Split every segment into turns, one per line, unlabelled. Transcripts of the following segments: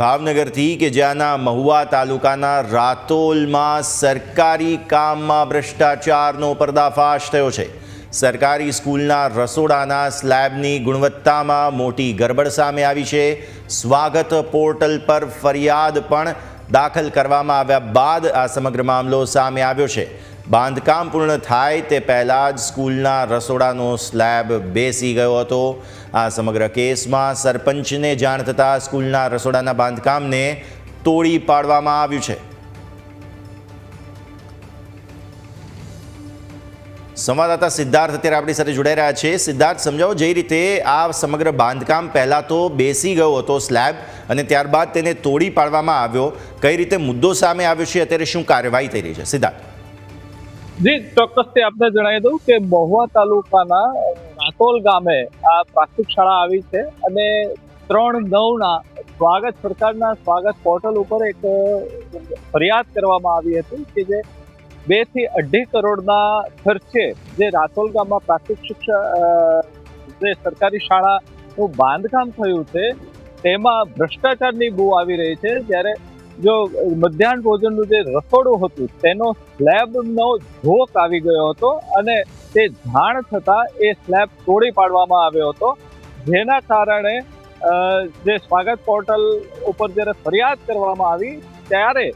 ભાવનગરથી કે જ્યાંના મહુવા તાલુકાના રાતોલમાં સરકારી કામમાં ભ્રષ્ટાચારનો પર્દાફાશ થયો છે. સરકારી સ્કૂલના રસોડાના સ્લેબની ગુણવત્તામાં મોટી ગરબડ સામે આવી છે. સ્વાગત પોર્ટલ પર ફરિયાદ પણ દાખલ કરવામાં આવ્યા બાદ આ સમગ્ર મામલો સામે આવ્યો છે. બાંધકામ પૂર્ણ થાય તે પહેલાં જ સ્કૂલના રસોડાનો સ્લેબ બેસી ગયો હતો. આ સમગ્ર કેસમાં સરપંચને જાણ થતાં સ્કૂલના રસોડાના બાંધકામને તોડી પાડવામાં આવ્યું છે. સંવાદદાતા સિદ્ધાર્થ અત્યારે આપણી સાથે જોડાઈ રહ્યા છે. સિદ્ધાર્થ, સમજાવો જે રીતે આ સમગ્ર બાંધકામ પહેલાં તો બેસી ગયો હતો સ્લેબ અને ત્યારબાદ તેને તોડી પાડવામાં આવ્યો. કઈ રીતે મુદ્દો સામે આવ્યો છે, અત્યારે શું કાર્યવાહી થઈ રહી છે? સિદ્ધાર્થ.
જી તે આપને જણાવી દઉં કે મહુવા તાલુકાના રાતોલ ગામે આ પ્રાથમિક શાળા આવી છે અને ત્રણ નવના સ્વાગત સરકારના સ્વાગત પોર્ટલ ઉપર એક ફરિયાદ કરવામાં આવી હતી કે જે બેથી અઢી કરોડના ખર્ચે જે રાતોલ ગામમાં પ્રાથમિક શિક્ષણ જે સરકારી શાળાનું બાંધકામ થયું છે, તેમાં ભ્રષ્ટાચારની બહુ આવી રહી છે. જ્યારે જો મધ્યાહન ભોજનનું જે રસોડું હતું, તેનો સ્લેબનો ઝોક આવી ગયો હતો અને તે જાણ થતાં એ સ્લેબ તોડી પાડવામાં આવ્યો હતો. જેના કારણે જે સ્વાગત પોર્ટલ ઉપર જ્યારે ફરિયાદ કરવામાં આવી, ત્યારે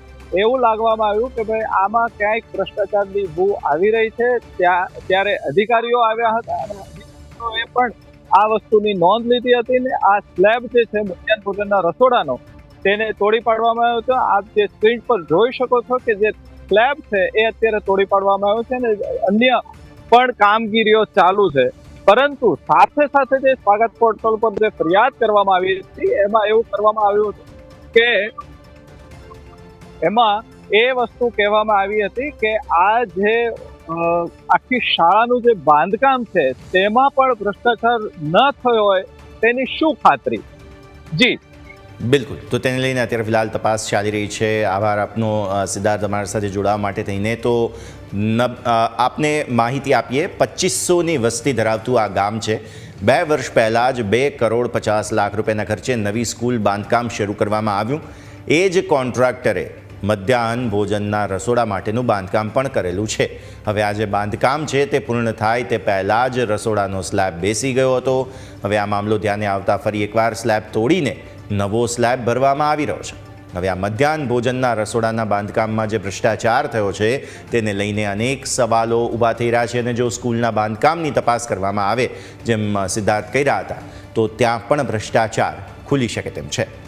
એવું લાગવામાં આવ્યું કે ભાઈ, આમાં ક્યાંક ભ્રષ્ટાચારની ભૂ આવી રહી છે. ત્યાં, ત્યારે અધિકારીઓ આવ્યા હતા અને અધિકારીઓએ પણ આ વસ્તુની નોંધ લીધી હતી ને આ સ્લેબ જે છે, મધ્યાહન ભોજનના રસોડાનો તેને તોડી પાડવામાં આવ્યો છે આપ જે સ્ક્રીન પર જોઈ શકો છો કે જે સ્લેબ છે એ અત્યારે તોડી પાડવામાં આવ્યો છે અને અન્ય પણ કામગીરીઓ ચાલુ છે. પરંતુ સાથે સાથે જે સ્વાગત પોર્ટલ પર જે ફરિયાદ કરવામાં આવી હતી, એમાં એવું કરવામાં આવ્યું હતું કે એમાં એ વસ્તુ કહેવામાં આવી હતી કે આ જે આખી શાળાનું જે બાંધકામ છે, તેમાં પણ ભ્રષ્ટાચાર ન થયો હોય તેની શું ખાતરી? જી.
બિલકુલ. તો તેને લઈને અત્યારે ફિલહાલ તપાસ ચાલી રહી છે. આભાર આપનો સિદ્ધાર્થ અમારા સાથે જોડાવા માટે થઈને. તો આપને માહિતી આપીએ પચીસોની વસ્તી ધરાવતું આ ગામ છે. બે વર્ષ પહેલાં જ બે કરોડ પચાસ લાખ રૂપિયાના ખર્ચે નવી સ્કૂલ બાંધકામ શરૂ કરવામાં આવ્યું. એ જ કોન્ટ્રાક્ટરે મધ્યાહન ભોજનના રસોડા માટેનું બાંધકામ પણ કરેલું છે. હવે આ જે બાંધકામ છે તે પૂર્ણ થાય તે પહેલાં જ રસોડાનો સ્લેબ બેસી ગયો હતો. હવે આ મામલો ધ્યાને આવતા ફરી એકવાર સ્લેબ તોડીને નવો સ્લેબ ભરવામાં આવી રહ્યો છે. હવે આ મધ્યાહન ભોજનના રસોડાના બાંધકામમાં જે ભ્રષ્ટાચાર થયો છે, તેને લઈને અનેક સવાલો ઊભા થઈ રહ્યા છે અને જો સ્કૂલના બાંધકામની તપાસ કરવામાં આવે, જેમ સિદ્ધાર્થ કહી રહ્યા હતા, તો ત્યાં પણ ભ્રષ્ટાચાર ખુલી શકે તેમ છે.